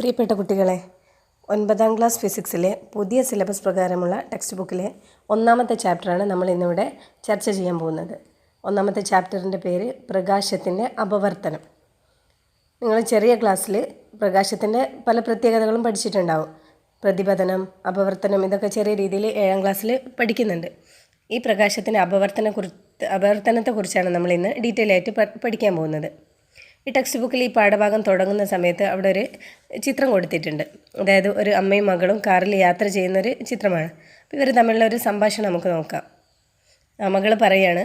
പ്രിയപ്പെട്ട കുട്ടികളെ ഒൻപതാം ക്ലാസ് ഫിസിക്സിലെ പുതിയ സിലബസ് പ്രകാരമുള്ള ടെക്സ്റ്റ് ബുക്കിലെ ഒന്നാമത്തെ ചാപ്റ്ററാണ് നമ്മൾ ഇന്നിവിടെ ചർച്ച ചെയ്യാൻ പോകുന്നത്. ഒന്നാമത്തെ ചാപ്റ്ററിന്റെ പേര് പ്രകാശത്തിന്റെ അപവർത്തനം. നിങ്ങൾ ചെറിയ ക്ലാസ്സിൽ പ്രകാശത്തിന്റെ പല പ്രത്യേകതകളും പഠിച്ചിട്ടുണ്ടാവും. പ്രതിപതനം അപവർത്തനം ഇതൊക്കെ ചെറിയ രീതിയിൽ ഏഴാം ക്ലാസ്സിൽ പഠിക്കുന്നുണ്ട്. ഈ പ്രകാശത്തിന്റെ അപവർത്തന കുറി അപവർത്തനത്തെക്കുറിച്ചാണ് നമ്മൾ ഇന്ന് ഡീറ്റെയിൽ ആയിട്ട് പഠിക്കാൻ പോകുന്നത്. ഈ ടെക്സ്റ്റ് ബുക്കിൽ ഈ പാഠഭാഗം തുടങ്ങുന്ന സമയത്ത് അവിടെ ഒരു ചിത്രം കൊടുത്തിട്ടുണ്ട്. അതായത് ഒരു അമ്മയും മകളും കാറിൽ യാത്ര ചെയ്യുന്നൊരു ചിത്രമാണ്. അപ്പോൾ ഇവർ തമ്മിലുള്ള ഒരു സംഭാഷണം നമുക്ക് നോക്കാം. മകൾ പറയാണ്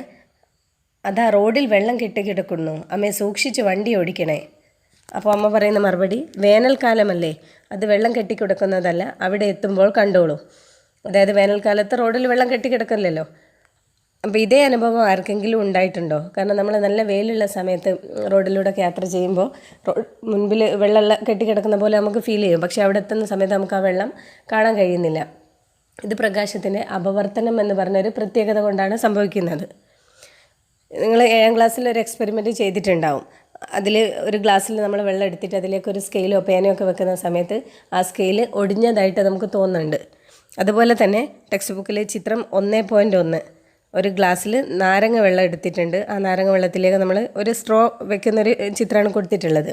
അതാ റോഡിൽ വെള്ളം കെട്ടിക്കിടക്കുന്നു അമ്മയെ സൂക്ഷിച്ച് വണ്ടി ഓടിക്കണേ. അപ്പോൾ അമ്മ പറയുന്ന മറുപടി വേനൽക്കാലമല്ലേ. അത് വെള്ളം കെട്ടിക്കിടക്കുന്നതല്ല അവിടെ എത്തുമ്പോൾ കണ്ടോളൂ. അതായത് വേനൽക്കാലത്ത് റോഡിൽ വെള്ളം കെട്ടിക്കിടക്കില്ലല്ലോ അപ്പോൾ ഇതേ അനുഭവം ആർക്കെങ്കിലും ഉണ്ടായിട്ടുണ്ടോ? കാരണം നമ്മൾ നല്ല വെയിലുള്ള സമയത്ത് റോഡിലൂടെ യാത്ര ചെയ്യുമ്പോൾ മുൻപിൽ വെള്ളം കെട്ടിക്കിടക്കുന്ന പോലെ നമുക്ക് ഫീൽ ചെയ്യും. പക്ഷേ അവിടെ എത്തുന്ന സമയത്ത് നമുക്ക് ആ വെള്ളം കാണാൻ കഴിയുന്നില്ല. ഇത് പ്രകാശത്തിന്റെ അപവർത്തനം എന്ന് പറഞ്ഞൊരു പ്രത്യേകത കൊണ്ടാണ് സംഭവിക്കുന്നത്. നിങ്ങൾ ഏഴാം ക്ലാസ്സിൽ ഒരു എക്സ്പെരിമെന്റ് ചെയ്തിട്ടുണ്ടാവും. അതിൽ ഒരു ഗ്ലാസ്സിൽ നമ്മൾ വെള്ളം എടുത്തിട്ട് അതിലേക്ക് ഒരു സ്കെയിലോ പേനയോ ഒക്കെ വെക്കുന്ന സമയത്ത് ആ സ്കെയിൽ ഒടിഞ്ഞതായിട്ട് നമുക്ക് തോന്നുന്നുണ്ട്. അതുപോലെ തന്നെ ടെക്സ്റ്റ് ബുക്കിലെ ചിത്രം ഒന്നേ പോയിന്റ് ഒന്ന് ഒരു ഗ്ലാസ്സിൽ നാരങ്ങ വെള്ളം എടുത്തിട്ടുണ്ട്. ആ നാരങ്ങ വെള്ളത്തിലേക്ക് നമ്മൾ ഒരു സ്ട്രോ വെക്കുന്നൊരു ചിത്രമാണ് കൊടുത്തിട്ടുള്ളത്.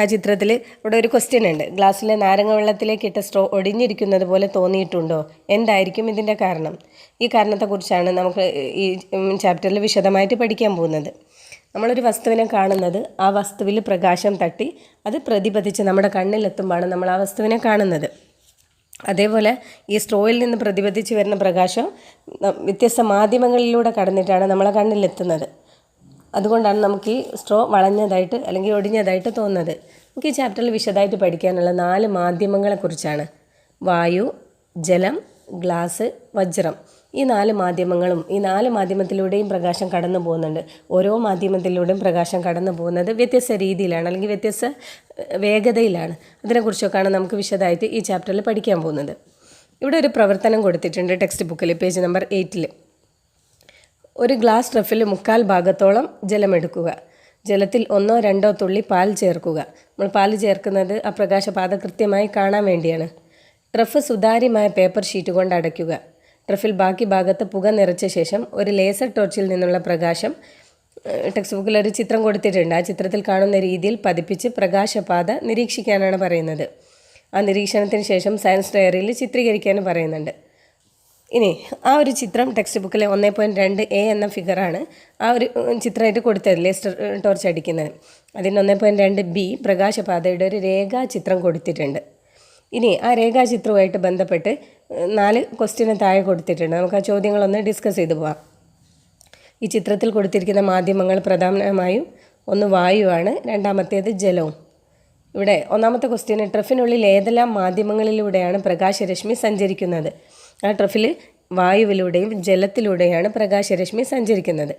ആ ചിത്രത്തിൽ ഇവിടെ ഒരു ക്വസ്റ്റ്യൻ ഉണ്ട്. ഗ്ലാസ്സിലെ നാരങ്ങ വെള്ളത്തിലേക്ക് ഇട്ട സ്ട്രോ ഒടിഞ്ഞിരിക്കുന്നത് പോലെ തോന്നിയിട്ടുണ്ടോ? എന്തായിരിക്കും ഇതിന്റെ കാരണം? ഈ കാരണത്തെക്കുറിച്ചാണ് നമുക്ക് ഈ ചാപ്റ്ററിൽ വിശദമായിട്ട് പഠിക്കാൻ പോകുന്നത്. നമ്മളൊരു വസ്തുവിനെ കാണുന്നത് ആ വസ്തുവിൽ പ്രകാശം തട്ടി അത് പ്രതിപതിച്ച് നമ്മുടെ കണ്ണിലെത്തുമ്പോഴാണ് നമ്മൾ ആ വസ്തുവിനെ കാണുന്നത്. അതേപോലെ ഈ സ്ട്രോയിൽ നിന്ന് പ്രതിപദിച്ച് വരുന്ന പ്രകാശം വ്യത്യസ്ത മാധ്യമങ്ങളിലൂടെ കടന്നിട്ടാണ് നമ്മളെ കണ്ണിലെത്തുന്നത്. അതുകൊണ്ടാണ് നമുക്ക് ഈ സ്ട്രോ വളഞ്ഞതായിട്ട് അല്ലെങ്കിൽ ഒടിഞ്ഞതായിട്ട് തോന്നുന്നത്. നമുക്ക് ഈ ചാപ്റ്ററിൽ വിശദമായിട്ട് പഠിക്കാനുള്ള നാല് മാധ്യമങ്ങളെക്കുറിച്ചാണ്. വായു ജലം ഗ്ലാസ് വജ്രം. ഈ നാല് മാധ്യമങ്ങളും ഈ നാല് മാധ്യമത്തിലൂടെയും പ്രകാശം കടന്നു പോകുന്നുണ്ട്. ഓരോ മാധ്യമത്തിലൂടെയും പ്രകാശം കടന്നു പോകുന്നത് വ്യത്യസ്ത രീതിയിലാണ് അല്ലെങ്കിൽ വ്യത്യസ്ത വേഗതയിലാണ്. അതിനെക്കുറിച്ചൊക്കെയാണ് നമുക്ക് വിശദമായിട്ട് ഈ ചാപ്റ്ററിൽ പഠിക്കാൻ പോകുന്നത്. ഇവിടെ ഒരു പ്രവർത്തനം കൊടുത്തിട്ടുണ്ട് ടെക്സ്റ്റ് ബുക്കിൽ പേജ് നമ്പർ എയ്റ്റിൽ ഒരു ഗ്ലാസ് ട്രഫിൽ മുക്കാൽ ഭാഗത്തോളം ജലമെടുക്കുക. ജലത്തിൽ ഒന്നോ രണ്ടോ തുള്ളി പാൽ ചേർക്കുക. നമ്മൾ പാൽ ചേർക്കുന്നത് ആ പ്രകാശപാത കൃത്യമായി കാണാൻ വേണ്ടിയാണ്. ട്രഫ് സുതാര്യമായ പേപ്പർ ഷീറ്റ് കൊണ്ട് അടയ്ക്കുക. ട്രഫിൽ ബാക്കി ഭാഗത്ത് പുക നിറച്ച ശേഷം ഒരു ലേസർ ടോർച്ചിൽ നിന്നുള്ള പ്രകാശം ടെക്സ്റ്റ് ബുക്കിൽ ഒരു ചിത്രം കൊടുത്തിട്ടുണ്ട്. ആ ചിത്രത്തിൽ കാണുന്ന രീതിയിൽ പതിപ്പിച്ച് പ്രകാശപാത നിരീക്ഷിക്കാനാണ് പറയുന്നത്. ആ നിരീക്ഷണത്തിന് ശേഷം സയൻസ് ഡയറിയിൽ ചിത്രീകരിക്കാനും പറയുന്നുണ്ട്. ഇനി ആ ഒരു ചിത്രം ടെക്സ്റ്റ് ബുക്കിലെ ഒന്നേ പോയിന്റ് രണ്ട് എ എന്ന ഫിഗറാണ് ആ ഒരു ചിത്രമായിട്ട് കൊടുത്തത് ലേസ്റ്റർ ടോർച്ച് അടിക്കുന്നത്. അതിന് ഒന്നേ പോയിന്റ് രണ്ട് ബി പ്രകാശപാതയുടെ ഒരു രേഖാചിത്രം കൊടുത്തിട്ടുണ്ട്. ഇനി ആ രേഖാചിത്രവുമായിട്ട് ബന്ധപ്പെട്ട് നാല് ക്വസ്റ്റ്യന് താഴെ കൊടുത്തിട്ടുണ്ട്. നമുക്ക് ആ ചോദ്യങ്ങളൊന്ന് ഡിസ്കസ് ചെയ്തു പോവാം. ഈ ചിത്രത്തിൽ കൊടുത്തിരിക്കുന്ന മാധ്യമങ്ങൾ പ്രധാനമായും ഒന്ന് വായുവാണ് രണ്ടാമത്തേത് ജലവും. ഇവിടെ ഒന്നാമത്തെ ക്വസ്റ്റ്യന് ട്രഫിനുള്ളിൽ ഏതെല്ലാം മാധ്യമങ്ങളിലൂടെയാണ് പ്രകാശരശ്മി സഞ്ചരിക്കുന്നത്? ആ ട്രഫിൽ വായുവിലൂടെയും ജലത്തിലൂടെയാണ് പ്രകാശരശ്മി സഞ്ചരിക്കുന്നത്.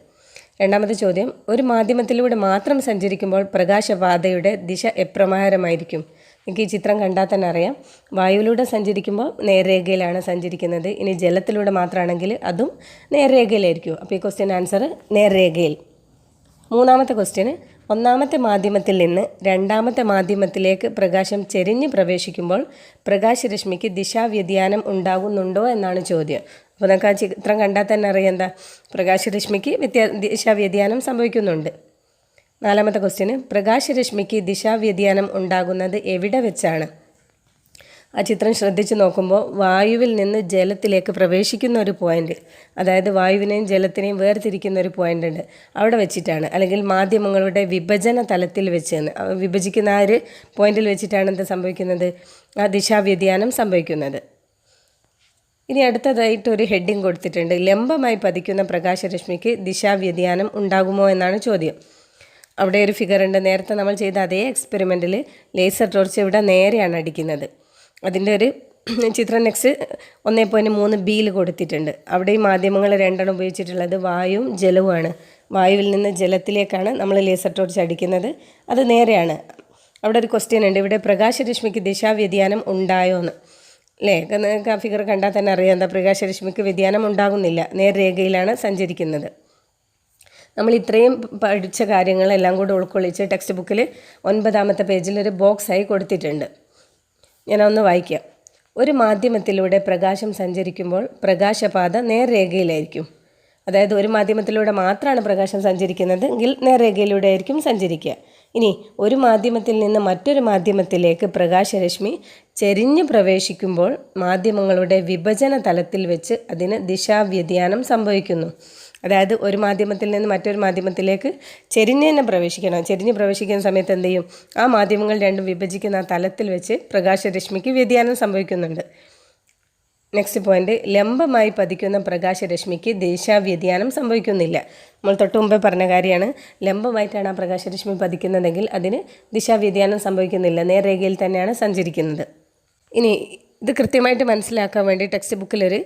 രണ്ടാമത്തെ ചോദ്യം ഒരു മാധ്യമത്തിലൂടെ മാത്രം സഞ്ചരിക്കുമ്പോൾ പ്രകാശപാതയുടെ ദിശ എപ്രകാരമായിരിക്കും എനിക്ക് ഈ ചിത്രം കണ്ടാൽ തന്നെ അറിയാം. വായുവിലൂടെ സഞ്ചരിക്കുമ്പോൾ നേർരേഖയിലാണ് സഞ്ചരിക്കുന്നത്. ഇനി ജലത്തിലൂടെ മാത്രമാണെങ്കിൽ അതും നേർരേഖയിലായിരിക്കും. അപ്പോൾ ഈ ക്വസ്റ്റ്യൻ ആൻസർ നേർരേഖയിൽ. മൂന്നാമത്തെ ക്വസ്റ്റ്യന് ഒന്നാമത്തെ മാധ്യമത്തിൽ നിന്ന് രണ്ടാമത്തെ മാധ്യമത്തിലേക്ക് പ്രകാശം ചെരിഞ്ഞ് പ്രവേശിക്കുമ്പോൾ പ്രകാശരശ്മിക്ക് ദിശാവ്യതിയാനം ഉണ്ടാകുന്നുണ്ടോ എന്നാണ് ചോദ്യം. അപ്പോൾ നമുക്ക് ആ ചിത്രം കണ്ടാൽ തന്നെ അറിയാം എന്താ? പ്രകാശരശ്മിക്ക് വ്യത്യാ ദിശാവ്യതിയാനം സംഭവിക്കുന്നുണ്ട്. നാലാമത്തെ ക്വസ്റ്റ്യന് പ്രകാശരശ്മിക്ക് ദിശാവ്യതിയാനം ഉണ്ടാകുന്നത് എവിടെ വെച്ചാണ്? ആ ചിത്രം ശ്രദ്ധിച്ചു നോക്കുമ്പോൾ വായുവിൽ നിന്ന് ജലത്തിലേക്ക് പ്രവേശിക്കുന്ന ഒരു പോയിന്റ് അതായത് വായുവിനെയും ജലത്തിനെയും വേർതിരിക്കുന്ന ഒരു പോയിന്റ് ഉണ്ട്. അവിടെ വെച്ചിട്ടാണ്. അല്ലെങ്കിൽ മാധ്യമങ്ങളുടെ വിഭജന തലത്തിൽ വെച്ച് വിഭജിക്കുന്ന ആ ഒരു പോയിന്റിൽ വെച്ചിട്ടാണ് എന്ത് സംഭവിക്കുന്നത്? ആ ദിശാവ്യതിയാനം സംഭവിക്കുന്നത്. ഇനി അടുത്തതായിട്ട് ഒരു ഹെഡിങ് കൊടുത്തിട്ടുണ്ട്. ലംബമായി പതിക്കുന്ന പ്രകാശരശ്മിക്ക് ദിശാവ്യതിയാനം ഉണ്ടാകുമോ എന്നാണ് ചോദ്യം. അവിടെ ഒരു ഫിഗർ ഉണ്ട്. നേരത്തെ നമ്മൾ ചെയ്ത അതേ എക്സ്പെരിമെന്റിൽ ലേസർ ടോർച്ച് ഇവിടെ നേരെയാണ് അടിക്കുന്നത്. അതിന്റെ ഒരു ചിത്രം നെക്സ്റ്റ് ഒന്നേ പോയിന്റ് മൂന്ന് ബിയിൽ കൊടുത്തിട്ടുണ്ട്. അവിടെ ഈ മാധ്യമങ്ങൾ രണ്ടെണ്ണം ഉപയോഗിച്ചിട്ടുള്ളത് വായുവും ജലവുമാണ്. വായുവിൽ നിന്ന് ജലത്തിലേക്കാണ് നമ്മൾ ലേസർ ടോർച്ച് അടിക്കുന്നത്. അത് നേരെയാണ്. അവിടെ ഒരു ക്വസ്റ്റ്യൻ ഉണ്ട്. ഇവിടെ പ്രകാശരശ്മിക്ക് ദിശാവ്യതിയാനം ഉണ്ടായോ എന്ന്. അല്ലേ ഫിഗർ കണ്ടാൽ തന്നെ അറിയാം എന്താ പ്രകാശരശ്മിക്ക് വ്യതിയാനം ഉണ്ടാകുന്നില്ല. നേർരേഖയിലാണ് സഞ്ചരിക്കുന്നത്. നമ്മൾ ഇത്രയും പഠിച്ച കാര്യങ്ങളെല്ലാം കൂടെ ഉൾക്കൊള്ളിച്ച് ടെക്സ്റ്റ് ബുക്കിൽ ഒൻപതാമത്തെ പേജിൽ ഒരു ബോക്സായി കൊടുത്തിട്ടുണ്ട്. ഞാനൊന്ന് വായിക്കാം. ഒരു മാധ്യമത്തിലൂടെ പ്രകാശം സഞ്ചരിക്കുമ്പോൾ പ്രകാശപാത നേർരേഖയിലായിരിക്കും. അതായത് ഒരു മാധ്യമത്തിലൂടെ മാത്രമാണ് പ്രകാശം സഞ്ചരിക്കുന്നത് എങ്കിൽ നേർരേഖയിലൂടെ ആയിരിക്കും സഞ്ചരിക്കുക. ഇനി ഒരു മാധ്യമത്തിൽ നിന്ന് മറ്റൊരു മാധ്യമത്തിലേക്ക് പ്രകാശരശ്മി ചെരിഞ്ഞ് പ്രവേശിക്കുമ്പോൾ മാധ്യമങ്ങളുടെ വിഭജന തലത്തിൽ വെച്ച് അതിന് ദിശാവ്യതിയാനം സംഭവിക്കുന്നു. അതായത് ഒരു മാധ്യമത്തിൽ നിന്ന് മറ്റൊരു മാധ്യമത്തിലേക്ക് ചെരിഞ്ഞ് തന്നെ പ്രവേശിക്കണം. ചെരിഞ്ഞ് പ്രവേശിക്കുന്ന സമയത്ത് എന്ത് ചെയ്യും? ആ മാധ്യമങ്ങൾ രണ്ടും വിഭജിക്കുന്ന ആ തലത്തിൽ വെച്ച് പ്രകാശരശ്മിക്ക് വ്യതിയാനം സംഭവിക്കുന്നുണ്ട്. നെക്സ്റ്റ് പോയിന്റ് ലംബമായി പതിക്കുന്ന പ്രകാശരശ്മിക്ക് ദിശാവ്യതിയാനം സംഭവിക്കുന്നില്ല. നമ്മൾ തൊട്ട് മുമ്പേ പറഞ്ഞ കാര്യമാണ്. ലംബമായിട്ടാണ് ആ പ്രകാശരശ്മി പതിക്കുന്നതെങ്കിൽ അതിന് ദിശാവ്യതിയാനം സംഭവിക്കുന്നില്ല. നേർരേഖയിൽ തന്നെയാണ് സഞ്ചരിക്കുന്നത്. ഇനി ഇത് കൃത്യമായിട്ട് മനസ്സിലാക്കാൻ വേണ്ടി ടെക്സ്റ്റ് ബുക്കിലൊരു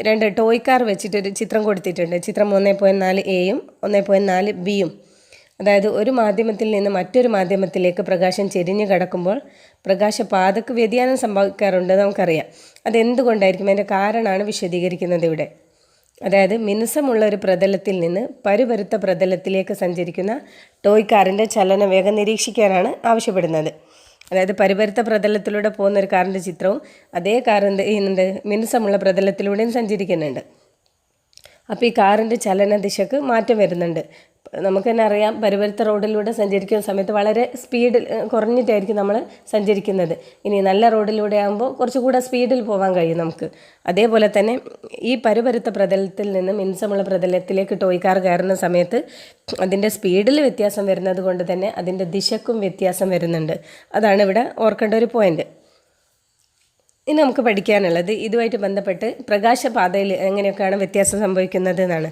രണ്ട് ടോയ് കാർ വെച്ചിട്ടൊരു ചിത്രം കൊടുത്തിട്ടുണ്ട്. ചിത്രം ഒന്നേ പോയിന്റ് നാല് എയും ഒന്നേ പോയിന്റ് നാല് ബിയും അതായത് ഒരു മാധ്യമത്തിൽ നിന്ന് മറ്റൊരു മാധ്യമത്തിലേക്ക് പ്രകാശം ചെരിഞ്ഞു കടക്കുമ്പോൾ പ്രകാശപാതക്ക് വ്യതിയാനം സംഭവിക്കാറുണ്ട് നമുക്കറിയാം. അതെന്തുകൊണ്ടായിരിക്കും? അതിന്റെ കാരണമാണ് വിശദീകരിക്കുന്നത് ഇവിടെ. അതായത് മിനുസമുള്ള ഒരു പ്രതലത്തിൽ നിന്ന് പരുപരുത്ത പ്രതലത്തിലേക്ക് സഞ്ചരിക്കുന്ന ടോയ് കാറിന്റെ ചലനവേഗം നിരീക്ഷിക്കാനാണ് ആവശ്യപ്പെടുന്നത്. അതായത് പരിപരുത്ത പ്രതലത്തിലൂടെ പോകുന്ന ഒരു കാറിന്റെ ചിത്രവും അതേ കാർ എന്ത് ചെയ്യുന്നുണ്ട്? മിനുസമുള്ള പ്രതലത്തിലൂടെയും സഞ്ചരിക്കുന്നുണ്ട്. അപ്പോൾ ഈ കാറിന്റെ ചലന ദിശക്ക് മാറ്റം വരുന്നുണ്ട്. നമുക്ക് തന്നെ അറിയാം പരുപരുത്ത റോഡിലൂടെ സഞ്ചരിക്കുന്ന സമയത്ത് വളരെ സ്പീഡിൽ കുറഞ്ഞിട്ടായിരിക്കും നമ്മൾ സഞ്ചരിക്കുന്നത്. ഇനി നല്ല റോഡിലൂടെ ആകുമ്പോൾ കുറച്ചുകൂടെ സ്പീഡിൽ പോകാൻ കഴിയും നമുക്ക്. അതേപോലെ തന്നെ ഈ പരുപരുത്ത പ്രതലത്തിൽ നിന്ന് മിൻസമുള്ള പ്രതലത്തിലേക്ക് ടോയ് കാർ കയറുന്ന സമയത്ത് അതിന്റെ സ്പീഡിൽ വ്യത്യാസം വരുന്നത് കൊണ്ട് തന്നെ അതിന്റെ ദിശക്കും വ്യത്യാസം വരുന്നുണ്ട്. അതാണ് ഇവിടെ ഓർക്കേണ്ട ഒരു പോയിന്റ് ഇനി നമുക്ക് പഠിക്കാനുള്ളത് ഇതുമായിട്ട് ബന്ധപ്പെട്ട് പ്രകാശപാതയിൽ എങ്ങനെയൊക്കെയാണ് വ്യത്യാസം സംഭവിക്കുന്നത് എന്നാണ്.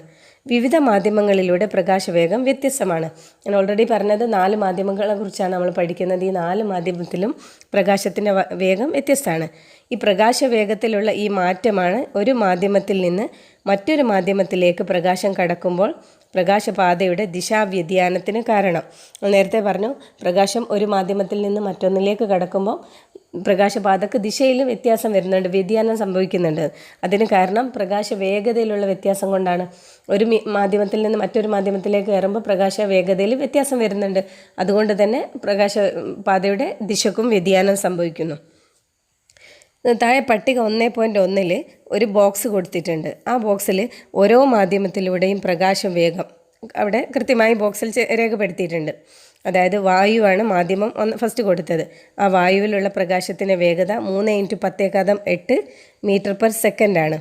വിവിധ മാധ്യമങ്ങളിലൂടെ പ്രകാശവേഗം വ്യത്യസ്തമാണ്. ഞാൻ ഓൾറെഡി പറഞ്ഞത് നാല് മാധ്യമങ്ങളെ കുറിച്ചാണ് നമ്മൾ പഠിക്കുന്നത്. ഈ നാല് മാധ്യമത്തിലും പ്രകാശത്തിന്റെ വേഗം വ്യത്യസ്തമാണ്. ഈ പ്രകാശവേഗത്തിലുള്ള ഈ മാറ്റമാണ് ഒരു മാധ്യമത്തിൽ നിന്ന് മറ്റൊരു മാധ്യമത്തിലേക്ക് പ്രകാശം കടക്കുമ്പോൾ പ്രകാശപാതയുടെ ദിശാവ്യതിയാനത്തിന് കാരണം. നേരത്തെ പറഞ്ഞു പ്രകാശം ഒരു മാധ്യമത്തിൽ നിന്ന് മറ്റൊന്നിലേക്ക് കടക്കുമ്പോൾ പ്രകാശപാതക്ക് ദിശയിൽ വ്യത്യാസം വരുന്നുണ്ട് വ്യതിയാനം സംഭവിക്കുന്നുണ്ട്. അതിന് കാരണം പ്രകാശ വേഗതയിലുള്ള വ്യത്യാസം കൊണ്ടാണ്. ഒരു മാധ്യമത്തിൽ നിന്ന് മറ്റൊരു മാധ്യമത്തിലേക്ക് കയറുമ്പോൾ പ്രകാശ വേഗതയിൽ വ്യത്യാസം വരുന്നുണ്ട്. അതുകൊണ്ട് തന്നെ പ്രകാശപാതയുടെ ദിശക്കും വ്യതിയാനം സംഭവിക്കുന്നു. താഴെ പട്ടിക ഒന്നേ പോയിന്റ് ഒന്നിൽ ഒരു ബോക്സ് കൊടുത്തിട്ടുണ്ട്. ആ ബോക്സിൽ ഓരോ മാധ്യമത്തിലൂടെയും പ്രകാശം വേഗം അവിടെ കൃത്യമായി ബോക്സിൽ രേഖപ്പെടുത്തിയിട്ടുണ്ട്. അതായത് വായുവാണ് മാധ്യമം ഒന്ന് ഫസ്റ്റ് കൊടുത്തത്. ആ വായുവിലുള്ള പ്രകാശത്തിന്റെ വേഗത മൂന്ന് ഇന്റു പത്തേക്കാതം എട്ട് മീറ്റർ പെർ സെക്കൻഡാണ്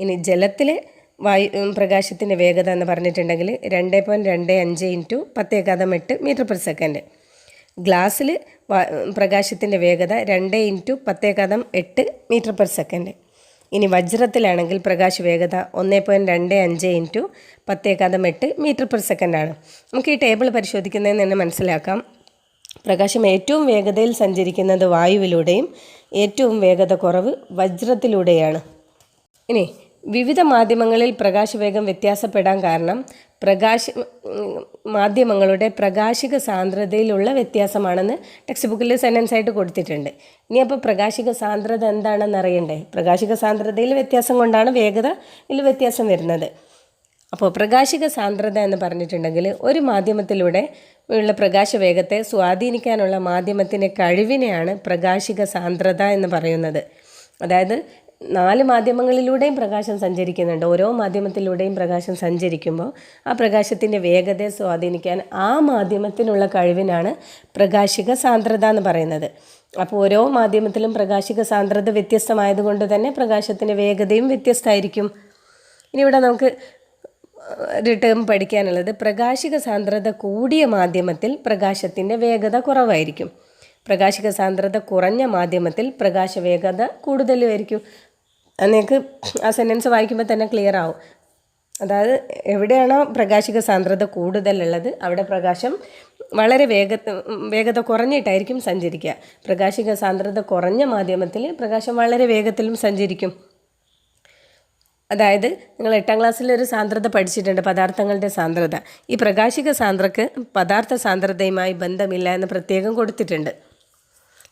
ഇനി ജലത്തിലെ വായു പ്രകാശത്തിന്റെ വേഗത എന്ന് പറഞ്ഞിട്ടുണ്ടെങ്കിൽ രണ്ട് പോയിന്റ് രണ്ട് അഞ്ച് ഇന്റു പത്തേക്കാതം എട്ട് മീറ്റർ പെർ സെക്കൻഡ് ഗ്ലാസ്സിൽ പ്രകാശത്തിന്റെ വേഗത രണ്ട് ഇന്റു പത്തേകാതം എട്ട് മീറ്റർ പെർ സെക്കൻഡ്. ഇനി വജ്രത്തിലാണെങ്കിൽ പ്രകാശ വേഗത ഒന്ന് പോയിന്റ് രണ്ട് അഞ്ച് ഇന്റു പത്തേകാതം എട്ട് മീറ്റർ പെർ സെക്കൻഡാണ് നമുക്ക് ഈ ടേബിൾ പരിശോധിക്കുന്നതിന് തന്നെ മനസ്സിലാക്കാം. പ്രകാശം ഏറ്റവും വേഗതയിൽ സഞ്ചരിക്കുന്നത് വായുവിലൂടെയും ഏറ്റവും വേഗത കുറവ് വജ്രത്തിലൂടെയാണ്. ഇനി വിവിധ മാധ്യമങ്ങളിൽ പ്രകാശവേഗം വ്യത്യാസപ്പെടാൻ കാരണം പ്രകാശ മാധ്യമങ്ങളുടെ പ്രകാശിക സാന്ദ്രതയിലുള്ള വ്യത്യാസമാണെന്ന് ടെക്സ്റ്റ് ബുക്കിൽ സെന്റൻസ് ആയിട്ട് കൊടുത്തിട്ടുണ്ട്. ഇനി അപ്പോൾ പ്രകാശിക സാന്ദ്രത എന്താണെന്ന് അറിയണ്ടേ? പ്രകാശിക സാന്ദ്രതയിൽ വ്യത്യാസം കൊണ്ടാണ് വേഗതയിൽ വ്യത്യാസം വരുന്നത്. അപ്പോൾ പ്രകാശിക സാന്ദ്രത എന്ന് പറഞ്ഞിട്ടുണ്ടെങ്കിൽ ഒരു മാധ്യമത്തിലൂടെ ഉള്ള പ്രകാശവേഗത്തെ സ്വാധീനിക്കാനുള്ള മാധ്യമത്തിന്റെ കഴിവിനെയാണ് പ്രകാശിക സാന്ദ്രത എന്ന് പറയുന്നത്. അതായത് നാല് മാധ്യമങ്ങളിലൂടെയും പ്രകാശം സഞ്ചരിക്കുന്നുണ്ട്. ഓരോ മാധ്യമത്തിലൂടെയും പ്രകാശം സഞ്ചരിക്കുമ്പോൾ ആ പ്രകാശത്തിന്റെ വേഗതയെ സ്വാധീനിക്കാൻ ആ മാധ്യമത്തിനുള്ള കഴിവിനാണ് പ്രകാശിക സാന്ദ്രത എന്ന് പറയുന്നത്. അപ്പോൾ ഓരോ മാധ്യമത്തിലും പ്രകാശിക സാന്ദ്രത വ്യത്യസ്തമായതുകൊണ്ട് തന്നെ പ്രകാശത്തിന്റെ വേഗതയും വ്യത്യസ്തമായിരിക്കും. ഇനി ഇവിടെ നമുക്ക് റിട്ടേം പഠിക്കാനുള്ളത്. പ്രകാശിക സാന്ദ്രത കൂടിയ മാധ്യമത്തിൽ പ്രകാശത്തിന്റെ വേഗത കുറവായിരിക്കും. പ്രകാശിക സാന്ദ്രത കുറഞ്ഞ മാധ്യമത്തിൽ പ്രകാശ വേഗത കൂടുതലുമായിരിക്കും നിങ്ങൾക്ക് ആ സെന്റൻസ് വായിക്കുമ്പോൾ തന്നെ ക്ലിയർ ആവും. അതായത് എവിടെയാണോ പ്രകാശിക സാന്ദ്രത കൂടുതലുള്ളത് അവിടെ പ്രകാശം വളരെ വേഗ വേഗത കുറഞ്ഞിട്ടായിരിക്കും സഞ്ചരിക്കുക. പ്രകാശിക സാന്ദ്രത കുറഞ്ഞ മാധ്യമത്തിൽ പ്രകാശം വളരെ വേഗത്തിലും സഞ്ചരിക്കും. അതായത് നിങ്ങൾ എട്ടാം ക്ലാസ്സിൽ ഒരു സാന്ദ്രത പഠിച്ചിട്ടുണ്ട് പദാർത്ഥങ്ങളുടെ സാന്ദ്രത. ഈ പ്രകാശിക സാന്ദ്രക്ക് പദാർത്ഥ സാന്ദ്രതയുമായി ബന്ധമില്ല എന്ന് പ്രത്യേകം കൊടുത്തിട്ടുണ്ട്.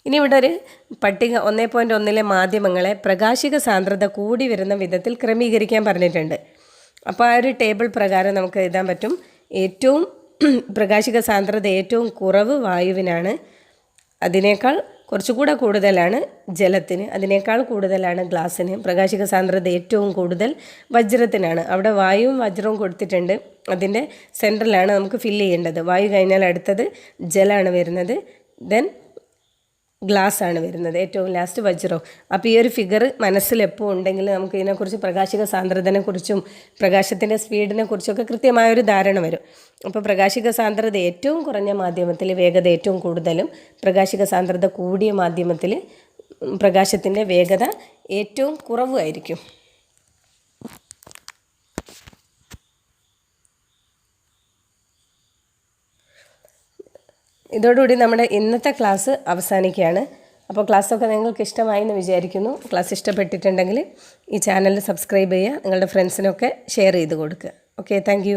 ഇനി ഇവിടെ ഒരു പട്ടിക ഒന്നേ പോയിന്റ് ഒന്നിലെ മാധ്യമങ്ങളെ പ്രകാശിക സാന്ദ്രത കൂടി വരുന്ന വിധത്തിൽ ക്രമീകരിക്കാൻ പറഞ്ഞിട്ടുണ്ട്. അപ്പോൾ ആ ഒരു ടേബിൾ പ്രകാരം നമുക്ക് എഴുതാൻ പറ്റും. ഏറ്റവും പ്രകാശിക സാന്ദ്രത ഏറ്റവും കുറവ് വായുവിനാണ്. അതിനേക്കാൾ കുറച്ചുകൂടെ കൂടുതലാണ് ജലത്തിന് അതിനേക്കാൾ കൂടുതലാണ് ഗ്ലാസ്സിന്. പ്രകാശിക സാന്ദ്രത ഏറ്റവും കൂടുതൽ വജ്രത്തിനാണ്. അവിടെ വായുവും വജ്രവും കൊടുത്തിട്ടുണ്ട്. അതിന്റെ സെന്ററിലാണ് നമുക്ക് ഫില്ല് ചെയ്യേണ്ടത്. വായു കഴിഞ്ഞാൽ അടുത്തത് ജലമാണ് വരുന്നത്. ദെൻ ഗ്ലാസ് ആണ് വരുന്നത്. ഏറ്റവും ലാസ്റ്റ് വജ്രം. അപ്പോൾ ഈ ഒരു ഫിഗർ മനസ്സിൽ എപ്പോൾ ഉണ്ടെങ്കിൽ നമുക്ക് ഇതിനെക്കുറിച്ച് പ്രകാശിക സാന്ദ്രതനെക്കുറിച്ചും പ്രകാശത്തിന്റെ സ്പീഡിനെ കുറിച്ചൊക്കെ കൃത്യമായൊരു ധാരണ വരും. അപ്പോൾ പ്രകാശിക സാന്ദ്രത ഏറ്റവും കുറഞ്ഞ മാധ്യമത്തിൽ വേഗത ഏറ്റവും കൂടുതലും പ്രകാശിക സാന്ദ്രത കൂടിയ മാധ്യമത്തിൽ പ്രകാശത്തിന്റെ വേഗത ഏറ്റവും കുറവുമായിരിക്കും ഇതോടുകൂടി നമ്മുടെ ഇന്നത്തെ ക്ലാസ് അവസാനിക്കുകയാണ്. അപ്പോൾ ക്ലാസ്സൊക്കെ നിങ്ങൾക്ക് ഇഷ്ടമായി എന്ന് വിചാരിക്കുന്നു. ക്ലാസ് ഇഷ്ടപ്പെട്ടിട്ടുണ്ടെങ്കിൽ ഈ ചാനൽ സബ്സ്ക്രൈബ് ചെയ്യുക നിങ്ങളുടെ ഫ്രണ്ട്സിനൊക്കെ ഷെയർ ചെയ്ത് കൊടുക്കുക. Okay thank